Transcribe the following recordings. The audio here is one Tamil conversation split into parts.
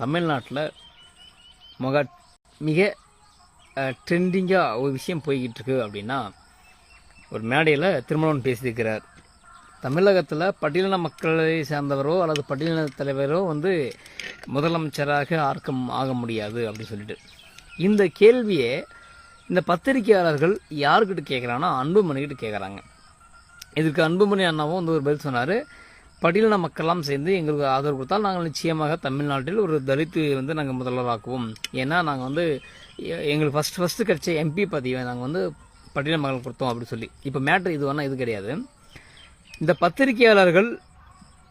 தமிழ்நாட்டில் முக மிக ட்ரெண்டிங்காக ஒரு விஷயம் போய்கிட்டு இருக்கு அப்படின்னா ஒரு மேடையில் திருமணம் பேசியிருக்கிறார். தமிழகத்தில் பட்டியலின மக்களை சார்ந்தவரோ அல்லது பட்டியலின தலைவரோ வந்து முதலமைச்சராக ஆர்க்கம் ஆக முடியாது அப்படின்னு சொல்லிட்டு. இந்த கேள்வியை இந்த பத்திரிகையாளர்கள் யாருக்கிட்ட கேட்குறாங்கன்னா அன்புமணிக்கிட்ட கேட்குறாங்க இதுக்கு அன்புமணி அண்ணாவும் வந்து ஒரு பதில் சொன்னார். படியிலான மக்கள்லாம் சேர்ந்து எங்களுக்கு ஆதரவு கொடுத்தால் நாங்கள் நிச்சயமாக தமிழ்நாட்டில் ஒரு தலித்து வந்து நாங்கள் முதல்வராக்குவோம். ஏன்னா நாங்கள் வந்து எங்களுக்கு ஃபஸ்ட் ஃபஸ்ட்டு கிடைச்ச எம்பி பதவியை நாங்கள் வந்து பட்டியலின மக்கள் கொடுத்தோம் அப்படின்னு சொல்லி. இப்போ மேட்ரு இது வேணால் இது கிடையாது. இந்த பத்திரிகையாளர்கள்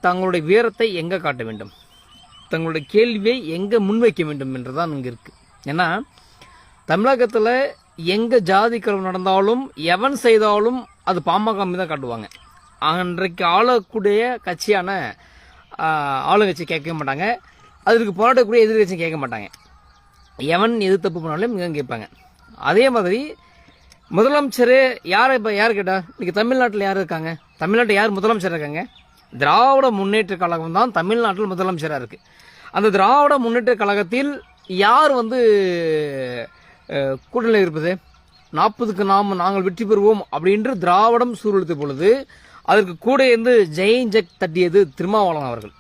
தங்களுடைய வீரத்தை எங்கே காட்ட வேண்டும்? தங்களுடைய கேள்வியை எங்கே முன்வைக்க வேண்டும் என்றுதான் இங்கே இருக்குது ஏன்னா தமிழகத்தில் எங்கே ஜாதி கலவு நடந்தாலும் எவன் செய்தாலும் அது பாமக மீது தான் காட்டுவாங்க. அன்றைக்கு ஆளக்கூடிய கட்சியான ஆளுங்கட்சி கேட்க மாட்டாங்க. அதுக்கு போராட்டக்கூடிய எதிர்கட்சியும் கேட்க மாட்டாங்க. எவன் எது தப்பு பண்ணாலும் இங்கே கேட்பாங்க. அதே மாதிரி முதலமைச்சர் யார் இப்போ யார் கேட்டால் இன்றைக்கி தமிழ்நாட்டில் யார் இருக்காங்க? தமிழ்நாட்டில் யார் முதலமைச்சர் இருக்காங்க? திராவிட முன்னேற்ற கழகம் தான் தமிழ்நாட்டில் முதலமைச்சராக இருக்குது அந்த திராவிட முன்னேற்ற கழகத்தில் யார் வந்து அஹ், கூட்டணியில் இருப்பது? நாற்பதுக்கு நாம் நாங்கள் வெற்றி பெறுவோம் அப்படின்று திராவிடம் சூழலித்த பொழுது அதற்கு கூட இருந்து ஜெயின் ஜக் தட்டியது திருமாவளவன் அவர்கள்.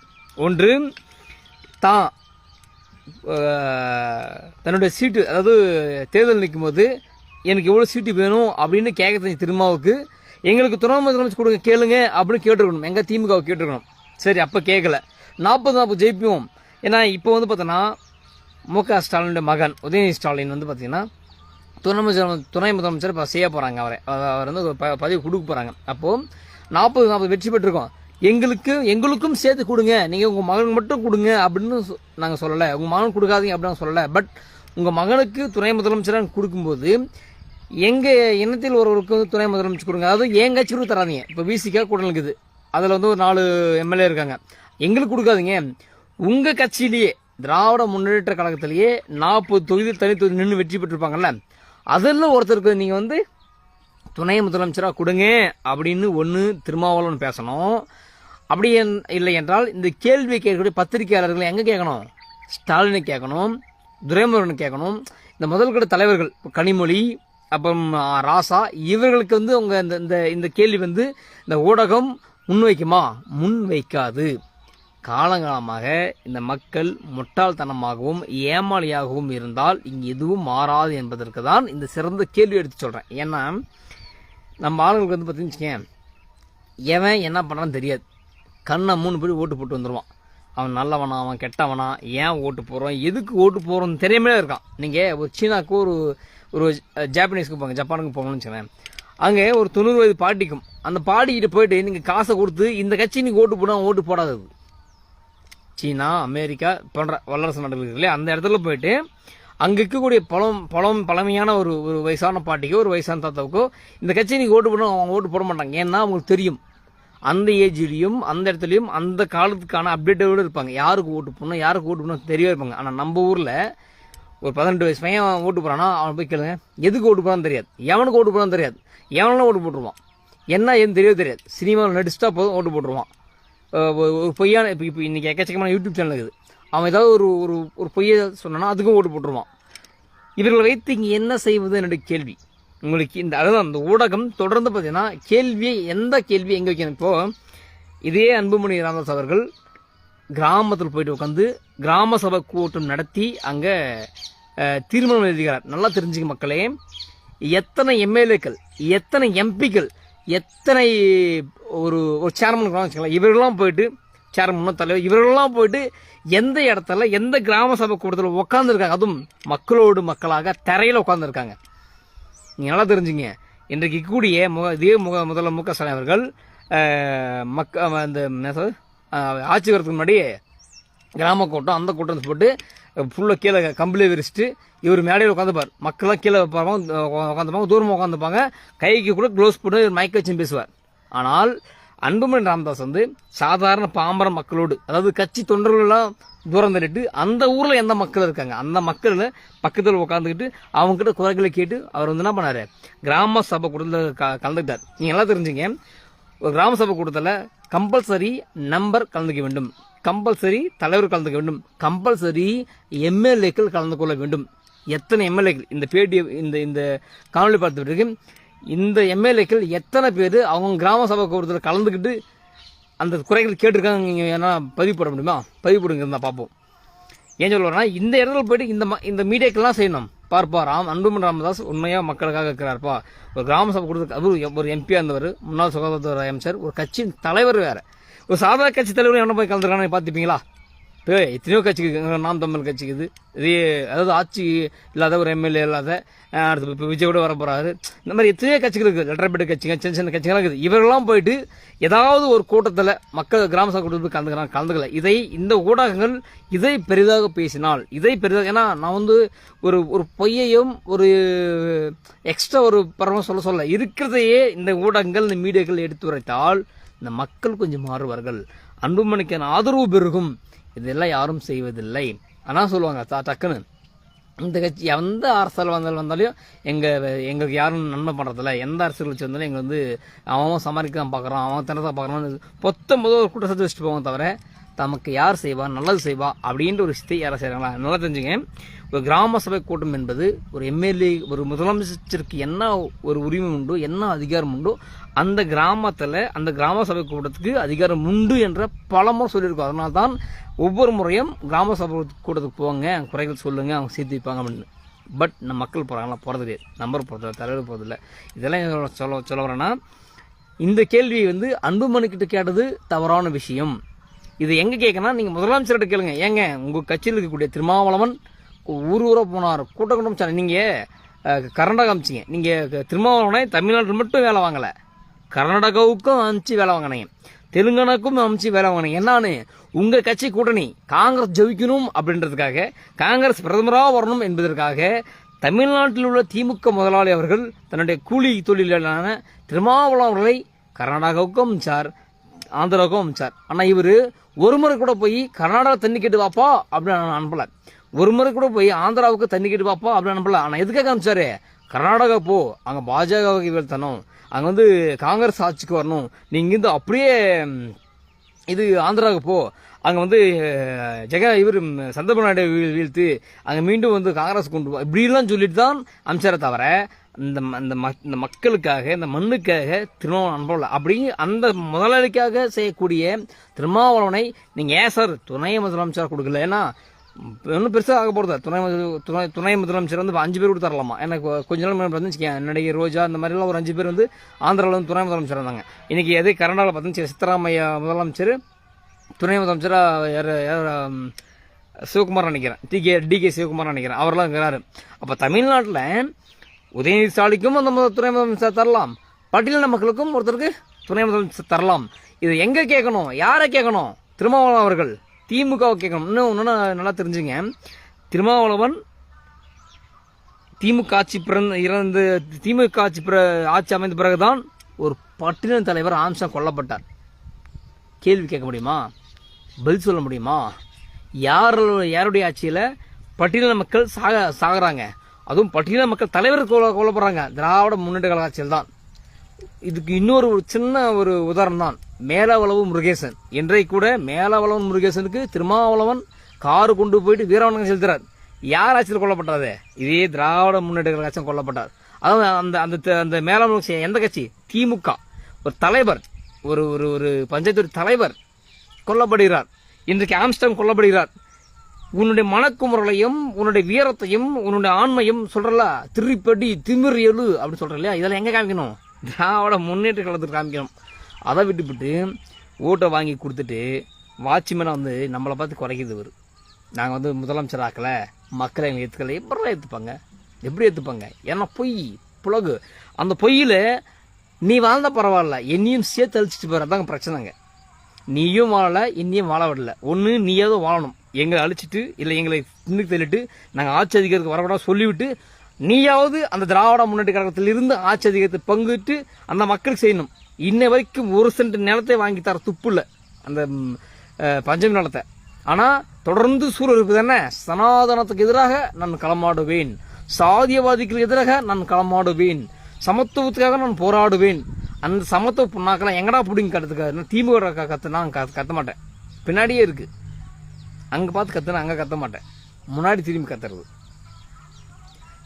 ஒன்று தான் தன்னுடைய சீட்டு அதாவது தேர்தல் நிற்கும் போது எனக்கு எவ்வளோ சீட்டு வேணும் அப்படின்னு கேட்க தெரிஞ்ச திருமாவுக்கு எங்களுக்கு துணை முதலமைச்சர் கொடுங்க கேளுங்க அப்படின்னு கேட்டுருக்கணும். எங்கள் திமுகவை கேட்டுருக்கணும். சரி அப்போ கேட்கல நாற்பது நாற்பது ஜெயிப்போம். ஏன்னா இப்போ வந்து பார்த்தோன்னா மு க ஸ்டாலினுடைய மகன் உதயநிதி ஸ்டாலின் வந்து பார்த்தீங்கன்னா துணை முதலமைச்சர் துணை முதலமைச்சர் இப்போ செய்ய போகிறாங்க அவரை. அவர் வந்து ஒரு ப- பதவி கொடுக்க போகிறாங்க அப்போது நாற்பது நாற்பது வெற்றி பெற்றிருக்கோம். எங்களுக்கு எங்களுக்கும் சேர்த்து கொடுங்க. நீங்கள் உங்கள் மகனுக்கு மட்டும் கொடுங்க அப்படின்னு நாங்கள் சொல்லலை. உங்கள் மகன் கொடுக்காதீங்க அப்படின்னு சொல்லலை. பட் உங்கள் மகனுக்கு துணை முதலமைச்சராக கொடுக்கும்போது எங்கள் இனத்தில் ஒருவருக்கு வந்து துணை முதலமைச்சர் கொடுங்க. அதாவது என் கட்சிக்கு தராதீங்க? இப்போ விசிக்கா கூட்டணி இருக்குது அதில் வந்து ஒரு நாலு எம்எல்ஏ இருக்காங்க. எங்களுக்கு கொடுக்காதீங்க. உங்கள் கட்சியிலேயே திராவிட முன்னேற்ற கழகத்திலேயே நாற்பது தொகுதி தனி நின்று வெற்றி பெற்றிருப்பாங்கல்ல? அதில் ஒருத்தருக்கு நீங்கள் வந்து துணை முதலமைச்சராக கொடுங்க அப்படின்னு ஒன்று திருமாவளவன் பேசணும். அப்படி என்- இல்லை என்றால் இந்த கேள்வி கேட்கக்கூடிய பத்திரிகையாளர்களை எங்கே கேட்கணும்? ஸ்டாலினை கேட்கணும் துரைமுருகன் கேட்கணும். இந்த முதல்கட்ட தலைவர்கள் கனிமொழி அப்புறம் ராசா இவர்களுக்கு வந்து அவங்க இந்த இந்த இந்த கேள்வி வந்து இந்த ஊடகம் முன்வைக்குமா? முன்வைக்காது. காலங்காலமாக இந்த மக்கள் முட்டாள்தனமாகவும் ஏமாளியாகவும் இருந்தால் இங்கே எதுவும் மாறாது என்பதற்கு தான் இந்த சிறந்த கேள்வி எடுத்து சொல்கிறேன் ஏன்னா நம்ம ஆளுங்களுக்கு வந்து பார்த்தீங்கன்னு எவன் என்ன பண்ணுறான்னு தெரியாது. கண்ணை மூணு பேர் ஓட்டு போட்டு வந்துடுவான் அவன் நல்லவனா அவன் கெட்டவனா ஏன் ஓட்டு போகிறோம் எதுக்கு ஓட்டு போகிறோம்னு தெரியாமலே இருக்கான். நீங்கள் ஒரு சீனாக்கு ஒரு ஒரு ஜாப்பனீஸ்க்கு போங்க ஜப்பானுக்கு போகணும்னு வச்சுக்கோங்க அங்கே ஒரு தொண்ணூறு வயது பாட்டிக்கும். அந்த பாட்டிக்கிட்ட போயிட்டு நீங்கள் காசை கொடுத்து இந்த கட்சி நீங்கள் ஓட்டு போட ஓட்டு போடாதது. சீனா அமெரிக்கா போன்ற வல்லரசு நாடுகள் இல்லையா அந்த இடத்துல போயிட்டு அங்கே இருக்கக்கூடிய பழம் பழம் பழமையான ஒரு ஒரு வயசான பாட்டிக்கோ ஒரு வயசான தாத்தாவுக்கோ இந்த கட்சி நீங்கள் ஓட்டு போடணும் அவங்க ஓட்டு போட மாட்டாங்க. ஏன்னா அவங்களுக்கு தெரியும். அந்த ஏஜ்லேயும் அந்த இடத்துலையும் அந்த காலத்துக்கான அப்டேட்டோடு இருப்பாங்க. யாருக்கு ஓட்டு போடணும் யாருக்கு ஓட்டு போடணும் தெரியவே இருப்பாங்க. ஆனால் நம்ம ஊரில் ஒரு பதினெட்டு வயசு பையன் ஓட்டு போகிறான்னா அவன் போய் கேளுங்க. எதுக்கு ஓட்டு போகிறான்னு தெரியாது. எவனுக்கு ஓட்டு போகிறான்னு தெரியாது. எவனெல்லாம் ஓட்டு போட்டுருவான்? என்ன ஏன்னு தெரியவே தெரியாது. சினிமாவில் நடிச்சுட்டா போதும் ஓட்டு போட்டுருவான். ஒரு ஒரு பொய்யான இப்போ இப்போ இன்றைக்கி எக்கச்சக்கமான யூடியூப் சேனல் இருக்குது. அவன் ஏதாவது ஒரு ஒரு ஒரு பொய்யை சொன்னானா அதுக்கும் ஓட்டு போட்டுருவான். இவர்களை வைத்து இங்கே என்ன செய்வது என்னுடைய கேள்வி. உங்களுக்கு இந்த அதுதான் அந்த ஊடகம் தொடர்ந்து பார்த்தீங்கன்னா கேள்வியை எந்த கேள்வி எங்கே வைக்கணும்? இப்போ இதே அன்புமணி ராமதாஸ் அவர்கள் கிராமத்தில் போயிட்டு உட்காந்து கிராம சபை கூட்டம் நடத்தி அங்கே தீர்மானம் எழுதுகிறார். நல்லா தெரிஞ்சுக்க மக்களே. எத்தனை எம்எல்ஏக்கள் எத்தனை எம்பிக்கள் எத்தனை ஒரு ஒரு சேர்மன் வச்சுக்கலாம் இவர்கள்லாம் போயிட்டு சேர்மனோ தலைவர் இவர்கள்லாம் போயிட்டு எந்த இடத்துல எந்த கிராம சபை கூட்டத்தில் உட்காந்துருக்காங்க அதுவும் மக்களோடு மக்களாக தரையில் உட்காந்துருக்காங்க நீங்கள் நல்லா தெரிஞ்சுங்க. இன்றைக்கு கூடிய முக இதே முக முதல்ல மு க ஸ்டாலின் அவர்கள் மக்க அந்த ஆட்சி வரதுக்கு முன்னாடி கிராம கூட்டம் அந்த கூட்டம் போட்டு ஃபுல்லாக கீழே கம்பிலே விரிச்சிட்டு இவர் மேடையில் உட்காந்துப்பார் மக்கள்லாம் கீழே வைப்பாங்க உட்காந்துப்பாங்க தூரமாக உட்காந்துப்பாங்க கைக்கு கூட க்ளோஸ் போட்டு மைக் வச்சு பேசுவார். ஆனால் அன்புமணி ராமதாஸ் வந்து சாதாரண பாம்பர மக்களோடு அதாவது கட்சி தொண்டர்களெல்லாம் தூரம் தள்ளிட்டு அந்த ஊரில் எந்த மக்கள் இருக்காங்க? அந்த மக்கள் பக்கத்தில் உட்காந்துக்கிட்டு அவங்ககிட்ட குறைகளை கேட்டு அவர் வந்து என்ன பண்ணார்? கிராம சபை கூட்டத்தில் க கலந்துக்கிட்டார். நீங்கள் எல்லாம் தெரிஞ்சுங்க. ஒரு கிராம சபை கூட்டத்தில் கம்பல்சரி நம்பர் கலந்துக்க வேண்டும். கம்பல்சரி தலைவர் கலந்துக்க வேண்டும். கம்பல்சரி எம்எல்ஏக்கள் கலந்து கொள்ள வேண்டும். எத்தனை எம்எல்ஏக்கள்? இந்த பேடி இந்த இந்த காணொலி பார்த்த பிறகு இந்த எம்எல்ஏக்கள் எத்தனை பேர் அவங்க கிராம சபை கூட்டத்தில் கலந்துக்கிட்டு அந்த குறைகள் கேட்டிருக்காங்க நீங்கள் ஏன்னா பதிவு போட முடியுமா? பதிவு போடுங்க இருந்தால் பார்ப்போம். ஏன் சொல்லுவேன்னா இந்த இடத்துல போயிட்டு இந்த ம- இந்த மீடியாக்கெல்லாம் செய்யணும். பார்ப்பா ராம் அன்புமன் ராமதாஸ் உண்மையாக மக்களுக்காக இருக்கிறார்ப்பா. ஒரு கிராம சபை கொடுத்து அவர் ஒரு எம்பியாக இருந்தவர் முன்னாள் சுகாதாரத்துறை அமைச்சர் ஒரு கட்சியின் தலைவர் வேறு. ஒரு சாதாரண கட்சி தலைவர் என்ன போய் கலந்துருக்கானு பார்த்துப்பீங்களா இப்போ எத்தனையோ கட்சிக்கு நாம் தமிழ் கட்சிக்கு இது அதாவது ஆட்சி இல்லாத ஒரு எம்எல்ஏ இல்லாத அடுத்து இப்போ விஜய் கூட வர இந்த மாதிரி எத்தனையோ கட்சிகள் இருக்குது. லெட்டர்பேட் கட்சிங்க சின்ன சின்ன கட்சிகள்லாம் இருக்குது. இவர்கள்லாம் போயிட்டு ஏதாவது ஒரு கூட்டத்தில் மக்கள் கிராம சபை கூட்டத்தில் கலந்துக்கிறாங்க கலந்துக்கல இதை இந்த ஊடகங்கள் இதை பெரிதாக பேசினால் இதை பெரிதாக ஏன்னா நான் வந்து ஒரு ஒரு பொய்யையும் ஒரு எக்ஸ்ட்ரா ஒரு பரவ சொல்ல சொல்ல இருக்கிறதையே இந்த ஊடகங்கள் இந்த மீடியாக்கள் எடுத்துரைத்தால் இந்த மக்கள் கொஞ்சம் மாறுவார்கள். அன்புமணிக்கான ஆதரவு பெருகும். இதெல்லாம் யாரும் செய்வதில்லை. ஆனால் சொல்லுவாங்க தா டக்குன்னு. இந்த கட்சி எந்த அரசியல் வந்தாலும் வந்தாலும் எங்கள் எங்களுக்கு யாரும் நன்மை பண்ணுறதில்ல எந்த அரசியல் கட்சி வந்தாலும் எங்களை வந்து அவன் சமாளிக்க தான் பார்க்குறான் அவன் தினத்தை பார்க்குறான்னு பொத்தம் போது ஒரு குற்றச்சாட்டு வச்சுட்டு போவோம் தவிர தமக்கு யார் செய்வா? நல்லது செய்வா? அப்படின்ற ஒரு விஷயத்தை யாரை செய்கிறாங்களா நல்லா தெரிஞ்சுங்க. ஒரு கிராம சபை கூட்டம் என்பது ஒரு எம்எல்ஏ ஒரு முதலமைச்சருக்கு என்ன ஒரு உரிமை உண்டோ என்ன அதிகாரம் உண்டோ அந்த கிராமத்தில் அந்த கிராம சபை கூட்டத்துக்கு அதிகாரம் உண்டு என்ற பலமுறை சொல்லியிருக்கோம். அதனால தான் ஒவ்வொரு முறையும் கிராம சபை கூட்டத்துக்கு போங்க அங்க குறைகள் சொல்லுங்கள் அவங்க சேர்த்து வைப்பாங்க அப்படின்னு. பட் நம்ம மக்கள் போகிறாங்களா போகிறது கிடையாது. நம்பர் போகிறதில்ல தலைவர் போகிறதில்ல இதெல்லாம் சொல்ல சொல்ல வரேன்னா இந்த கேள்வியை வந்து அன்புமணிக்கிட்ட கேட்டது தவறான விஷயம். இது எங்க கேட்கணும் நீங்க முதலமைச்சர்கிட்ட கேளுங்க. ஏங்க உங்க கட்சியில் இருக்கக்கூடிய திருமாவளவன் ஊர் ஊரா போனார். கூட்ட கூட்டம் சார் நீங்க கர்நாடகா அமிச்சிங்க நீங்க திருமாவளவனை தமிழ்நாட்டில் மட்டும் வேலை வாங்கல. கர்நாடகாவுக்கும் அமிச்சு வேலை வாங்கினீங்க. தெலுங்கானாக்கும் அமிச்சு வேலை வாங்கினீங்க. என்னான்னு உங்க கட்சி கூட்டணி காங்கிரஸ் ஜெயிக்கணும் அப்படின்றதுக்காக காங்கிரஸ் பிரதமராக வரணும் என்பதற்காக தமிழ்நாட்டில் உள்ள திமுக முதலாளி அவர்கள் தன்னுடைய கூலி தொழிலாளரான திருமாவளவன் அவர்களை கர்நாடகாவுக்கும் அமிச்சார் ஆந்திராவுக்கும் அமிச்சார். ஆனால் இவரு ஒரு முறை கூட போய் கர்நாடகா தண்ணி கேட்டு வாப்பா அப்படின்னு நான் அனுப்பல. ஒரு முறை கூட போய் ஆந்திராவுக்கு தண்ணி கேட்டு வாப்பா அப்படின்னு அனுப்பல. ஆனா எதுக்காக அமிச்சாரு கர்நாடகா போ. அங்க பாஜகவுக்கு வீழ்த்தணும் அங்க வந்து காங்கிரஸ் ஆட்சிக்கு வரணும். நீங்கள் இருந்து அப்படியே இது ஆந்திராவுக்கு போ. அங்கே வந்து ஜெக இவர் சந்திரபாபு நாயுடு வீழ்த்து அங்கே மீண்டும் வந்து காங்கிரஸ் கொண்டு போ இப்படிலாம் சொல்லிட்டு தான் அமிச்சாரே தவிர இந்த ம- இந்த ம இந்த மக்களுக்காக இந்த மண்ணுக்காக திருமாவளவன் அனுப்பல. அப்படி அந்த முதலாளிக்காக செய்யக்கூடிய திருமாவளவனை நீங்கள் ஏன் சார் துணை முதலமைச்சர் கொடுக்கல? ஏன்னா ஒன்றும் பெருசாக ஆக போகிறது துணை துணை துணை முதலமைச்சர் வந்து அஞ்சு பேர் கூட தரலாமா? எனக்கு கொஞ்ச நாள் முன்னாடி நடிகை ரோஜா இந்த மாதிரிலாம் ஒரு அஞ்சு பேர் வந்து ஆந்திராவில் வந்து துணை முதலமைச்சர் இருந்தாங்க. இன்னைக்கு எது கர்நாடகாவில் பார்த்தீங்கன்னா சித்தராமையா முதலமைச்சர் துணை முதலமைச்சராக யார் யார் சிவகுமார் நினைக்கிறேன். D K D K Sivakumar நினைக்கிறேன். அவரெல்லாம் இருக்கிறாரு. அப்போ தமிழ்நாட்டில் உதயநிதி ஸ்டாலினுக்கும் அந்த துணை முதலமைச்சர் தரலாம். பட்டியலின மக்களுக்கும் ஒருத்தருக்கு துணை முதலமைச்சர் தரலாம். இது எங்கே கேட்கணும்? யாரை கேட்கணும்? திருமாவளவன் அவர்கள். திமுகவை கேட்கணும். இன்னும் இன்னும் நல்லா தெரிஞ்சுங்க. திருமாவளவன் திமுக ஆட்சி பிறந்த இறந்து திமுக ஆட்சி பிற ஆட்சி அமைந்த பிறகுதான் ஒரு பட்டியலின் தலைவர் ஆம்சம் கொல்லப்பட்டார். கேள்வி கேட்க முடியுமா? பதில் சொல்ல முடியுமா? யார் யாருடைய ஆட்சியில் பட்டியலின மக்கள் சாக சாகிறாங்க? அதுவும் பட்டியலின மக்கள் தலைவர் கொல்ல கொல்லப்படுறாங்க திராவிட முன்னேற்ற கழக ஆட்சியில் தான். இதுக்கு இன்னொரு ஒரு சின்ன ஒரு உதாரணம் தான். மேலவளவு முருகேசன். இன்றைக்கு கூட மேலவளவன் முருகேசனுக்கு திருமாவளவன் காரு கொண்டு போயிட்டு வீரவணங்க செலுத்துறார். யார் ஆட்சியில் கொல்லப்பட்டாரு? இதே திராவிட முன்னேற்ற கழக கொல்லப்பட்டார். அதாவது அந்த அந்த த- அந்த மேலவளவன் எந்த கட்சி? திமுக. ஒரு தலைவர் ஒரு ஒரு ஒரு பஞ்சாயத்து தலைவர் கொல்லப்படுகிறார். இன்றைக்கு ஆம்ஸ்டம் கொல்லப்படுகிறார். உன்னுடைய மனக்குமுறலையும் உன்னுடைய வீரத்தையும் உன்னுடைய ஆண்மையும் சொல்றல திருப்படி திமிர் எழு அப்படின்னு சொல்ற இல்லையா? இதெல்லாம் எங்க காமிக்கணும்? திராவிட முன்னேற்ற காலத்துக்கு காமிக்கணும். அதை விட்டுவிட்டு ஓட்டை வாங்கி கொடுத்துட்டு வாட்ச்மேனை வந்து நம்மளை பார்த்து குறைக்கிது இவர். நாங்கள் வந்து முதலமைச்சர் ஆக்கலை. மக்களை எங்களை ஏற்றுக்கல எப்படிலாம் ஏற்றுப்பாங்க எப்படி ஏற்றுப்பாங்க ஏன்னா பொய் புலகு. அந்த பொய்யில் நீ வாழ்ந்தால் பரவாயில்ல. என்னையும் சேர்த்து அழிச்சிட்டு போகிறதாங்க பிரச்சனைங்க. நீயும் வாழல என்னையும் வாழ விடல. ஒன்று நீயாவது வாழணும். எங்களை அழிச்சிட்டு இல்லை எங்களை சிந்துக்கு தள்ளிட்டு நாங்கள் ஆட்சி அதிகாரத்துக்கு வரக்கூடாது சொல்லிவிட்டு நீயாவது அந்த திராவிட முன்னேற்ற கழகத்திலிருந்து ஆட்சி அதிகாரத்தை பங்குட்டு அந்த மக்களுக்கு செய்யணும். இன்ன வரைக்கும் ஒரு சென்ட் நிலத்தை வாங்கி தர துப்பு இல்லை. அந்த பஞ்சமி நிலத்தை. ஆனால் தொடர்ந்து சூழல் இருக்குது என்ன? சனாதனத்துக்கு எதிராக நான் களமாடுவேன். சாதியவாதிகளுக்கு எதிராக நான் களமாடுவேன். சமத்துவத்துக்காக நான் போராடுவேன். அந்த சமத்துவ புண்ணாக்கெல்லாம் எங்கடா பிடிங்க கற்றுக்க திமுக கற்று கத்த மாட்டேன். பின்னாடியே இருக்குது அங்கே பார்த்து கத்துனா அங்கே கத்த மாட்டேன். முன்னாடி திரும்பி கத்துறது.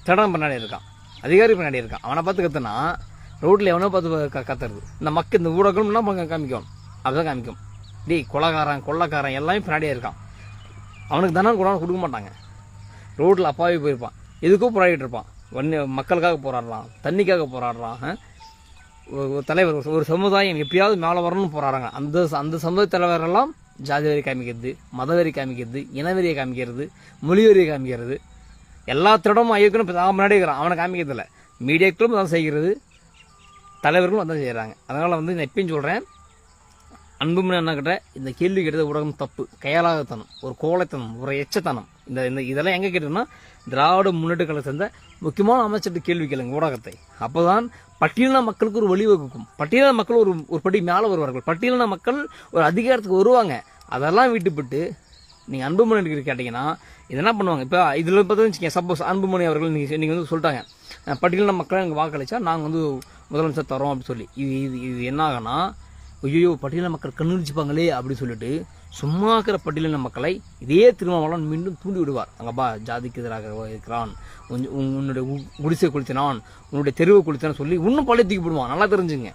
தடம் பின்னாடி இருக்கான். அதிகாரி பின்னாடி இருக்கான். அவனை பார்த்து கத்துனா ரோட்டில் எவனோ பார்த்து க- கத்துறது. இந்த மக்கள் இந்த ஊடகம் என்ன காமிக்கணும் காமிக்கும். அப்படிதான் காமிக்கும். டேய் கொலகாரன் கொள்ளக்காரன் எல்லாமே பின்னாடியே இருக்கான். அவனுக்கு தனம் கூட கொடுக்க மாட்டாங்க. ரோட்டில் அப்பாவி போயிருப்பான். எதுக்கும் போராடிட்டு இருப்பான். வன்னிய மக்களுக்காக போராடுறான். தண்ணிக்காக போராடுறான். ஒரு தலைவர் ஒரு- சமுதாயம் எப்படியாவது மேலே வரணும்னு போகிறாங்க அந்த அந்த சமுதாய தலைவரெல்லாம் ஜாதி வரி காமிக்கிறது மதவெறி காமிக்கிறது இனவெறியை காமிக்கிறது மொழிவெறியை காமிக்கிறது. எல்லா திடமும் ஐயக்கணும் இப்போ நான் முன்னாடி இருக்கிறான். அவனை காமிக்கிறதில்ல. மீடியாக்களும் அதான் செய்கிறது தலைவர்களும் அதான் செய்கிறாங்க அதனால் வந்து நான் எப்பயும் சொல்கிறேன் அன்புமணி அண்ணா கிட்ட இந்த கேள்வி கேட்டது ஊடகம் தப்பு. கையாளாகத்தனம் ஒரு கோழைத்தனம் ஒரு எச்சத்தனம். இந்த இந்த இதெல்லாம் எங்கே கேட்டோம்னா திராவிட முன்னேற்ற கழகத்தை சேர்ந்த முக்கியமான அமைச்சர்கிட்ட கேள்வி கேளுங்க ஊடகத்தை. அப்போ தான் பட்டியலின மக்களுக்கு ஒரு வழிவகுக்கும் பட்டியலின மக்கள் ஒரு ஒரு படி மேலே வருவார்கள். பட்டியலின மக்கள் ஒரு அதிகாரத்துக்கு வருவாங்க. அதெல்லாம் விட்டுவிட்டு நீங்கள் அன்புமணி கிட்ட கேட்டிங்கன்னா இதெல்லாம் என்ன பண்ணுவாங்க? இப்போ இதில் பார்த்தீங்கன்னா சப்போஸ் அன்புமணி அவர்கள் நீங்கள் நீங்கள் வந்து சொல்லிட்டாங்க. பட்டியலின மக்களை எங்கள் வாக்களிச்சா நாங்கள் வந்து முதலமைச்சர் தரோம் அப்படின்னு சொல்லி. இது இது இது என்ன ஐயோ பட்டியலின மக்கள் கண்ணுடிச்சுப்பாங்களே அப்படின்னு சொல்லிட்டு சும்மா இருக்கிற பட்டியலின மக்களை இதே திருமாவளவன் மீண்டும் தூண்டி விடுவார் அங்கப்பா ஜாதிக்கு எதிராக இருக்கிறான். உன் உன்னுடைய குடிசை குளித்தினான் உன்னுடைய தெருவை குளித்தான் சொல்லி இன்னும் பழைய தூக்கி போடுவான். நல்லா தெரிஞ்சுங்க.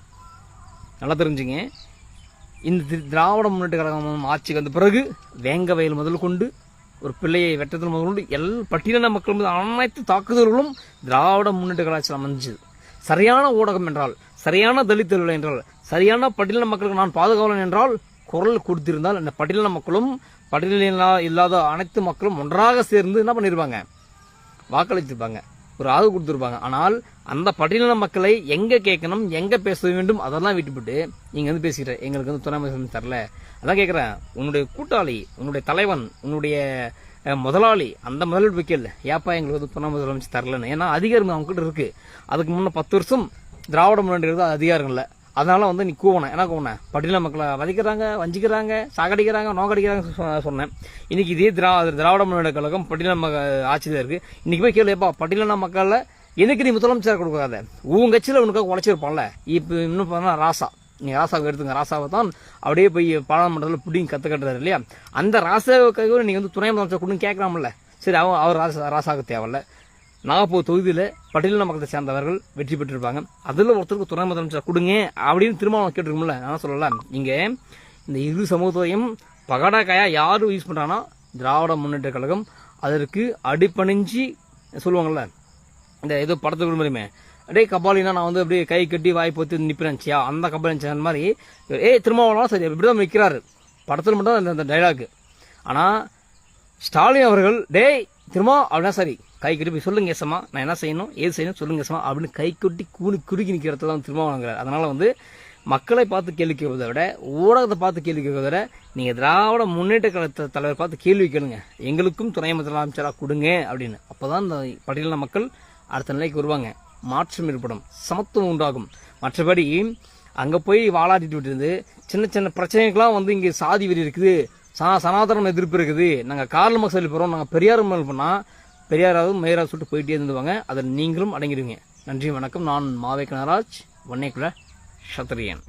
நல்லா தெரிஞ்சுங்க. இந்த திராவிட முன்னேற்ற கழகம் ஆட்சிக்கு வந்த பிறகு வேங்க வயல் முதல் கொண்டு ஒரு பிள்ளையை வெட்டத்தில் முதல் கொண்டு எல் பட்டியலின மக்கள் மீது அனைத்து தாக்குதல்களும் திராவிட முன்னேற்ற கலாச்சாரம் அமைஞ்சது. சரியான ஊடகம் என்றால் சரியான தலித்தர்கள் என்றால் சரியான பட்டியலின மக்களுக்கு நான் பாதுகாவலன் என்றால் குரல் கொடுத்திருந்தால் இந்த பட்டியலின மக்களும் பட்டியலின இல்லாத அனைத்து மக்களும் ஒன்றாக சேர்ந்து என்ன பண்ணிருப்பாங்க? வாக்களித்திருப்பாங்க. ஒரு ஆதரவு கொடுத்துருப்பாங்க. ஆனால் அந்த பட்டியலின மக்களை எங்கே கேட்கணும் எங்கே பேச வேண்டும் அதெல்லாம் விட்டுவிட்டு நீங்கள் வந்து பேசிக்கிற எங்களுக்கு வந்து துணை அமைச்சர் தரல. அதான் கேட்குறேன். உன்னுடைய கூட்டாளி உன்னுடைய தலைவன் உன்னுடைய முதலாளி அந்த முதல் வைக்கல ஏப்பா எங்களுக்கு வந்து துணை முதலமைச்சர் தரலன்னு. ஏன்னா அதிகாரம் அவங்ககிட்ட இருக்குது அதுக்கு முன்னே பத்து வருஷம் திராவிட முன்னேற்ற அதிகாரம் இல்லை அதனால வந்து நீ கூவணும். என்ன கூவனேன் பட்டியல மக்களை வதைக்கிறாங்க வஞ்சிக்கிறாங்க சாகடிக்கிறாங்க நோக்கடிக்கிறாங்க சொன்னேன். இன்னைக்கு இதே திரா திராவிட முன்னேற்ற கழகம் பட்டியல மக ஆட்சியில் இருக்கு. இன்னைக்கு போய் கேளுப்பா பட்டியலின மக்களில் எனக்கு நீ முதலமைச்சர் கொடுக்காத? உன் கட்சியில் உனக்காக உழைச்சிருப்பான்ல. இப்போ இன்னும் பார்த்தா ராசா. நீங்கள் ராசாவை எடுத்துங்க. ராசாவை தான் அப்படியே போய் பாராளுமன்றத்தில் பிடிங்க கத்து கட்டுறாரு இல்லையா? அந்த ராசாவுக்காக நீங்கள் வந்து துணை முதலமைச்சர் கொடுன்னு கேட்கலாம்ல சரி அவன் அவர் ராசா ராசாவுக்கு தேவையில்ல. நாகப்பூர் தொகுதியில் பட்டியலின மக்களை சேர்ந்தவர்கள் வெற்றி பெற்றிருப்பாங்க. அதில் ஒருத்தருக்கு துணை முதலமைச்சர் கொடுங்க அப்படின்னு திரும்ப கேட்டிருக்கோம்ல நான் சொல்லலாம். இங்கே இந்த இரு சமுதாயம் பகடாக்காயா யார் யூஸ் பண்ணுறாங்கன்னா திராவிட முன்னேற்ற கழகம். அதற்கு அடிப்பணிஞ்சு சொல்லுவாங்கல்ல இந்த ஏதோ படத்துக்கு விடுமுறையுமே அப்படியே கபாலினா நான் வந்து அப்படியே கை கட்டி வாய் போத்து நிப்பினச்சியா அந்த கபாலி அந்த மாதிரி. ஏ திருமாவளவன் சரி இப்படி தான் நிற்கிறாரு படத்தில் மட்டும் அந்த- அந்த டைலாக் ஆனால் ஸ்டாலின் அவர்கள் டேய் திருமா அப்படின்னா சரி கை கட்டி சொல்லுங்க ஏசமா நான் என்ன செய்யணும் ஏது செய்யணும் சொல்லுங்க ஏசமா அப்படின்னு கை கொட்டி கூணி குறுக்கி நிற்கிறத தான் திரும்ப அதனால் வந்து மக்களை பார்த்து கேள்வி கேட்பதை விட ஊடகத்தை பார்த்து கேள்வி கேட்பதை விட நீங்கள் திராவிட முன்னேற்ற கழகத்த தலைவர் பார்த்து கேள்வி கேளுங்க. எங்களுக்கும் துணை முதலமைச்சராக கொடுங்க அப்படின்னு. அப்போ தான் இந்த பட்டியலின மக்கள் அடுத்த நிலைக்கு வருவாங்க. மாற்றம் ஏற்படும் சமத்துவம் உண்டாகும். மற்றபடி அங்கே போய் வாழாட்டிட்டு விட்டுருந்து சின்ன சின்ன பிரச்சனைகள்லாம் வந்து இங்கே சாதி வெறி இருக்குது. சனா சனாதனம் எதிர்ப்பு இருக்குது. நாங்கள் கார்ல மக்கள் போகிறோம் நாங்கள் பெரியார் மேல் போனால் பெரியாராவது மயிராவது சுட்டு போயிட்டே இருந்துவாங்க அதில் நீங்களும் அடங்கிடுவீங்க. நன்றி வணக்கம். நான் மாவே கனராஜ் வன்னைக்குள்ள சத்திரியன்.